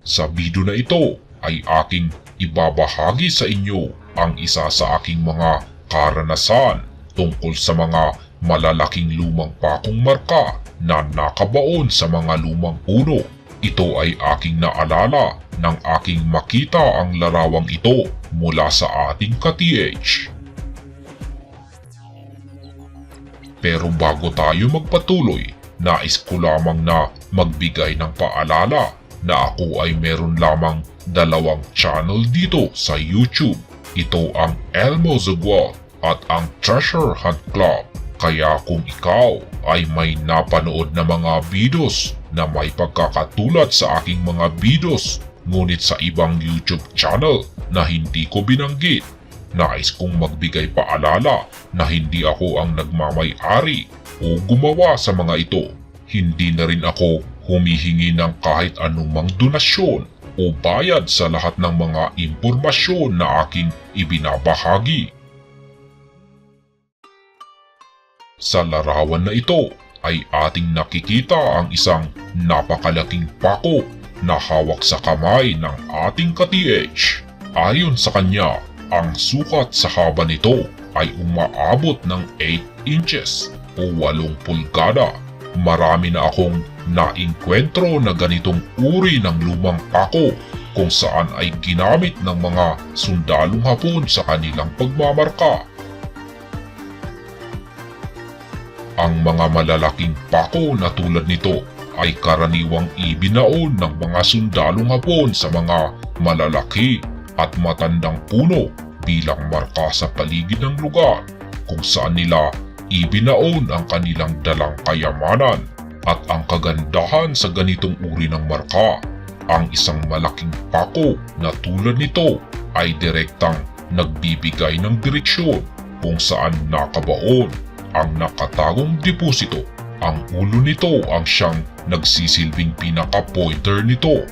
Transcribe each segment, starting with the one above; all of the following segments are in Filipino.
Sa video na ito ay aking ibabahagi sa inyo ang isa sa aking mga karanasan tungkol sa mga malalaking lumang pakong marka na nakabaon sa mga lumang puno. Ito ay aking naalala nang aking makita ang larawang ito mula sa ating ka-TH. Pero bago tayo magpatuloy, nais ko lamang na magbigay ng paalala na ako ay meron lamang dalawang channel dito sa YouTube. Ito ang Elmo Zugwal at ang Treasure Hunt Club. Kaya kung ikaw ay may napanood na mga videos na may pagkakatulad sa aking mga videos ngunit sa ibang YouTube channel na hindi ko binanggit, nais kong magbigay paalala na hindi ako ang nagmamay-ari o gumawa sa mga ito. Hindi na rin ako humihingi ng kahit anumang donasyon o bayad sa lahat ng mga impormasyon na aking ibinabahagi. Sa larawan na ito ay ating nakikita ang isang napakalaking pako na hawak sa kamay ng ating ka-TH. Ayon sa kanya, ang sukat sa haba nito ay umaabot ng 8 inches o 8 pulgada. Marami na akong nainkwentro na ganitong uri ng lumang pako kung saan ay ginamit ng mga sundalong hapon sa kanilang pagmamarka. Ang mga malalaking pako na tulad nito ay karaniwang ibinaon ng mga sundalong hapon sa mga malalaki at matandang puno bilang marka sa paligid ng lugar kung saan nila ibinaon ang kanilang dalang kayamanan at ang kagandahan sa ganitong uri ng marka. Ang isang malaking pako na tulad nito ay direktang nagbibigay ng direksyon kung saan nakabaon ang nakatagong deposito. Ang ulo nito ang siyang nagsisilbing pinaka-pointer nito.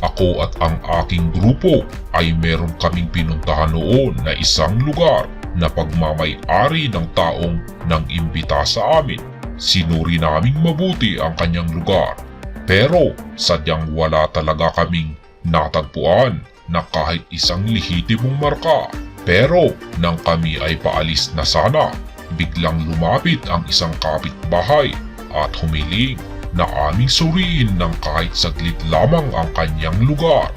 Ako at ang aking grupo ay meron kaming pinuntahan noon na isang lugar na pagmamay-ari ng taong nang imbita sa amin. Sinuri naming mabuti ang kanyang lugar. Pero sadyang wala talaga kaming natagpuan na kahit isang lihitimong marka. Pero nang kami ay paalis na sana, biglang lumapit ang isang kapitbahay at humiling na aming suriin ng kahit saglit lamang ang kanyang lugar.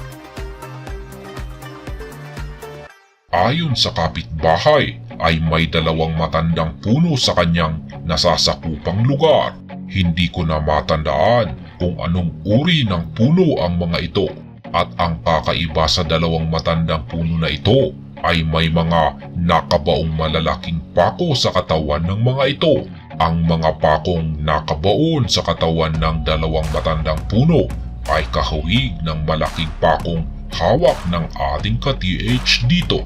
Ayon sa kapitbahay ay may dalawang matandang puno sa kanyang nasasakupang lugar. Hindi ko na matandaan kung anong uri ng puno ang mga ito at ang kakaiba sa dalawang matandang puno na ito ay may mga nakabaong malalaking pako sa katawan ng mga ito. Ang mga pakong nakabaon sa katawan ng dalawang matandang puno ay kahawig ng malaking pakong hawak ng ating ka-TH dito.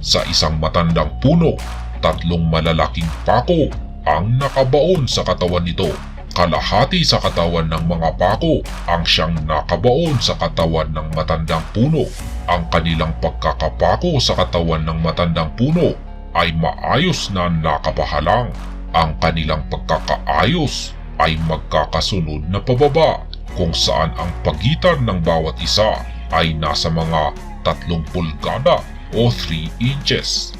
Sa isang matandang puno, tatlong malalaking pako ang nakabaon sa katawan nito. Kalahati sa katawan ng mga pako ang siyang nakabaon sa katawan ng matandang puno. Ang kanilang pagkakapako sa katawan ng matandang puno ay maayos na nakapahalang. Ang kanilang pagkakaayos ay magkakasunod na pababa kung saan ang pagitan ng bawat isa ay nasa mga tatlong pulgada o 3 inches.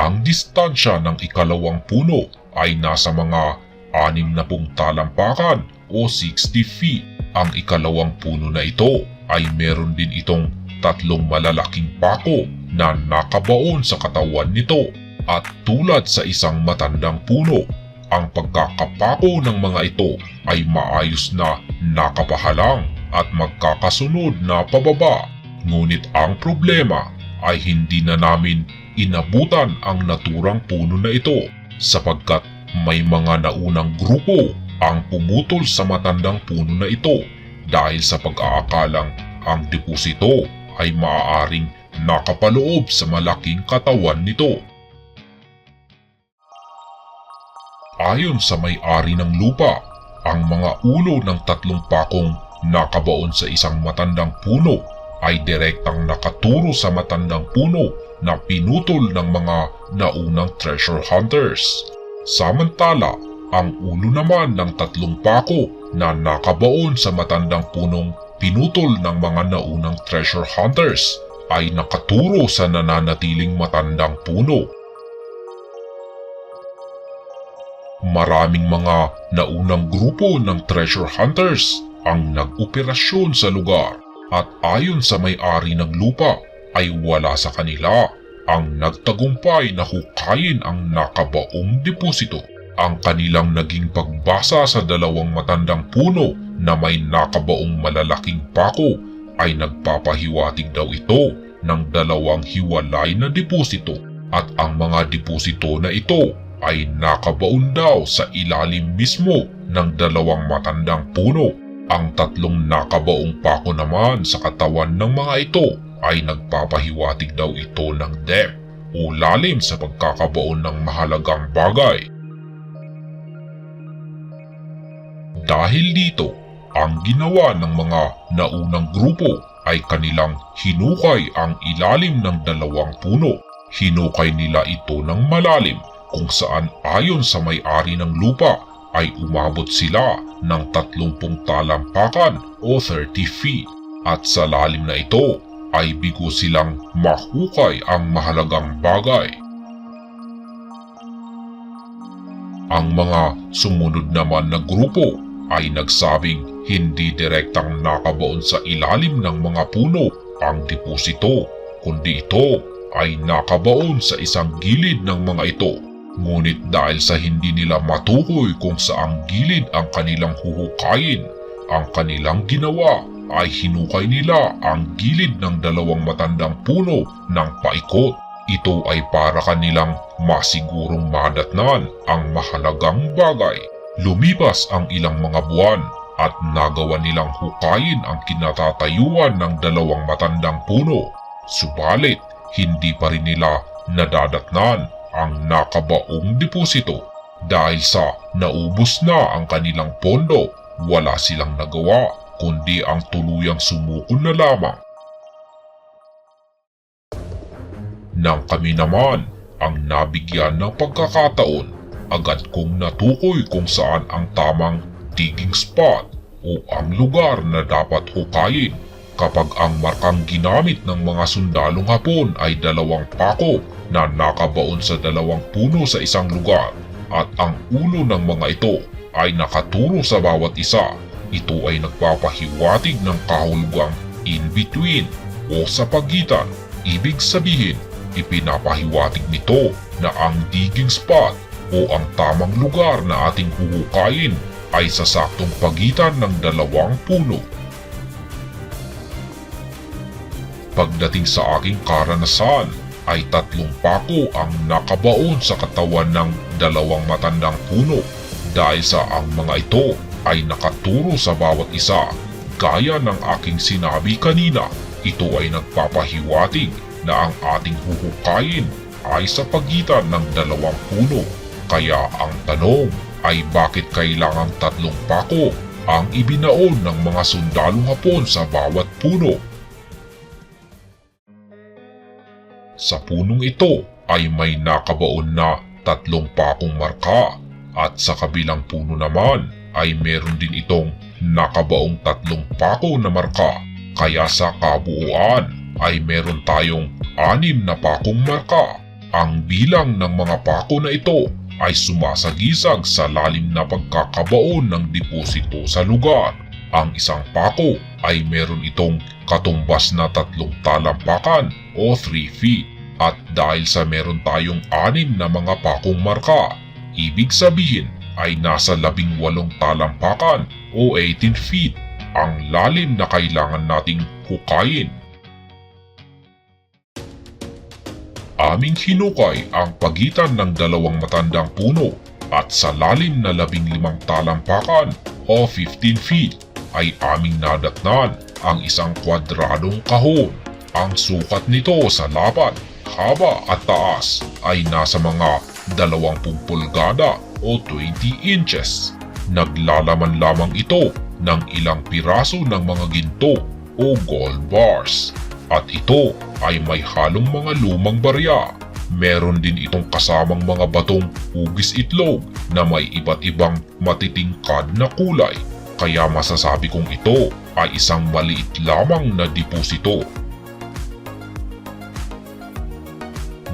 Ang distansya ng ikalawang puno ay nasa mga 60 talampakan o 60 feet. Ang ikalawang puno na ito ay meron din itong tatlong malalaking pako na nakabaon sa katawan nito at tulad sa isang matandang puno, ang pagkakapako ng mga ito ay maayos na nakapahalang at magkakasunod na pababa. Ngunit ang problema ay hindi na namin inabutan ang naturang puno na ito sapagkat may mga naunang grupo ang pumutol sa matandang puno na ito dahil sa pag-aakalang ang deposito ay maaaring nakapaloob sa malaking katawan nito. Ayon sa may-ari ng lupa, ang mga ulo ng tatlong pakong nakabaon sa isang matandang puno ay direktang nakaturo sa matandang puno na pinutol ng mga naunang treasure hunters. Samantala, ang ulo naman ng tatlong pako na nakabaon sa matandang punong pinutol ng mga naunang treasure hunters ay nakaturo sa nananatiling matandang puno. Maraming mga naunang grupo ng treasure hunters ang nag-operasyon sa lugar at ayon sa may-ari ng lupa ay wala sa kanila ang nagtagumpay na hukayin ang nakabaong deposito. Ang kanilang naging pagbasa sa dalawang matandang puno na may nakabaong malalaking pako ay nagpapahiwatig daw ito ng dalawang hiwalay na deposito at ang mga deposito na ito ay nakabaon daw sa ilalim mismo ng dalawang matandang puno. Ang tatlong nakabaong pako naman sa katawan ng mga ito ay nagpapahiwatig daw ito ng depth o lalim sa pagkakabaon ng mahalagang bagay. Dahil dito, ang ginawa ng mga naunang grupo ay kanilang hinukay ang ilalim ng dalawang puno. Hinukay nila ito ng malalim kung saan ayon sa may-ari ng lupa ay umabot sila ng 30 talampakan o 30 feet at sa lalim na ito ay bigo silang mahukay ang mahalagang bagay. Ang mga sumunod naman na grupo ay nagsabing hindi direktang nakabaon sa ilalim ng mga puno ang deposito, kundi ito ay nakabaon sa isang gilid ng mga ito. Ngunit dahil sa hindi nila matukoy kung saang gilid ang kanilang huhukayin, ang kanilang ginawa ay hinukay nila ang gilid ng dalawang matandang puno ng paikot. Ito ay para kanilang masigurong madatnan ang mahalagang bagay. Lumipas ang ilang mga buwan at nagawa nilang hukayin ang kinatatayuan ng dalawang matandang puno. Subalit, hindi pa rin nila nadadatnan ang nakabaong deposito dahil sa naubos na ang kanilang pondo, wala silang nagawa kundi ang tuluyang sumuko na lamang. Nang kami naman ang nabigyan ng pagkakataon, agad kong natukoy kung saan ang tamang digging spot o ang lugar na dapat hukayin kapag ang markang ginamit ng mga sundalong hapon ay dalawang pako na nakabaon sa dalawang puno sa isang lugar at ang ulo ng mga ito ay nakaturo sa bawat isa. Ito ay nagpapahiwatig ng kahulugang in between o sa pagitan. Ibig sabihin, ipinapahiwatig nito na ang digging spot o ang tamang lugar na ating huhukayin ay sa saktong pagitan ng dalawang puno. Pagdating sa aking karanasan ay tatlong pako ang nakabaon sa katawan ng dalawang matandang puno dahil sa ang mga ito ay nakaturo sa bawat isa. Gaya ng aking sinabi kanina, ito ay nagpapahiwatig na ang ating huhukayin ay sa pagitan ng dalawang puno. Kaya ang tanong ay bakit kailangang tatlong pako ang ibinaon ng mga sundalong hapon sa bawat puno? Sa punong ito ay may nakabaon na tatlong pakong marka at sa kabilang puno naman ay meron din itong nakabaong tatlong pako na marka. Kaya sa kabuuan ay meron tayong anim na pakong marka. Ang bilang ng mga pako na ito ay sumasagisag sa lalim na pagkakabaon ng deposito sa lugar. Ang isang pako ay meron itong katumbas na tatlong talampakan o 3 feet. At dahil sa meron tayong anim na mga pakong marka, ibig sabihin ay nasa labing walong talampakan o 18 feet ang lalim na kailangan nating hukayin. Aming hinukay ang pagitan ng dalawang matandang puno at sa lalim na labing limang talampakan o 15 feet ay aming nadatnan ang isang kwadradong kahon. Ang sukat nito sa lapat, haba at taas ay nasa mga 20 pulgada o 20 inches. Naglalaman lamang ito ng ilang piraso ng mga ginto o gold bars. At ito ay may halong mga lumang barya. Meron din itong kasamang mga batong hugis itlog na may iba't ibang matitingkad na kulay. Kaya masasabi kong ito ay isang maliit lamang na deposito.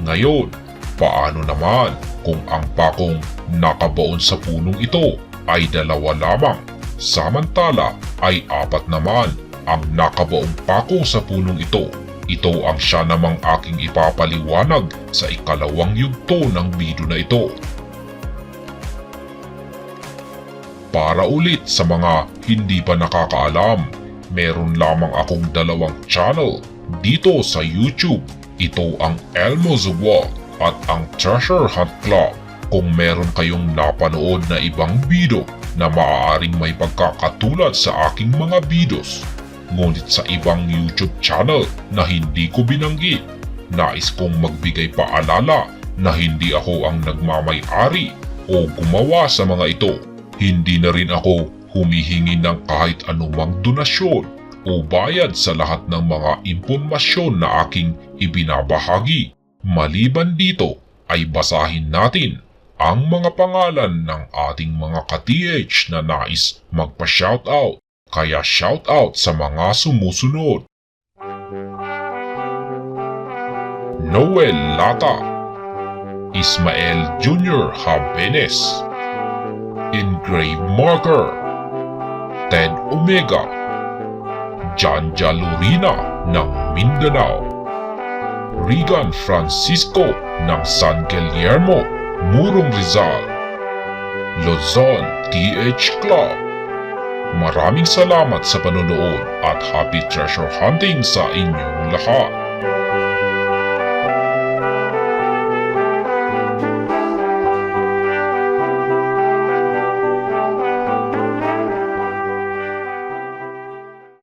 Ngayon, paano naman kung ang pakong nakabaon sa punong ito ay dalawa lamang? Samantala ay apat naman ang nakabaong pako sa punong ito. Ito ang siya namang aking ipapaliwanag sa ikalawang yugto ng video na ito. Para ulit sa mga hindi pa nakakaalam, meron lamang akong dalawang channel dito sa YouTube. Ito ang Elmo's Walk at ang Treasure Hunt Club. Kung meron kayong napanood na ibang video na maaaring may pagkakatulad sa aking mga videos, ngunit sa ibang YouTube channel na hindi ko binanggit, nais kong magbigay paalala na hindi ako ang nagmamay-ari o gumawa sa mga ito. Hindi na rin ako humihingi ng kahit anumang donasyon o bayad sa lahat ng mga impormasyon na aking ibinabahagi. Maliban dito ay basahin natin ang mga pangalan ng ating mga ka-TH na nais magpa-shoutout. Kaya shoutout sa mga sumusunod. Noel Lata Ismael Jr. Habenes Engrave Marker Ted Omega John Jalurina ng Mindanao Regan Francisco ng San Guillermo, Murong Rizal Luzon TH Club Maraming salamat sa panonood at happy treasure hunting sa inyong lahat.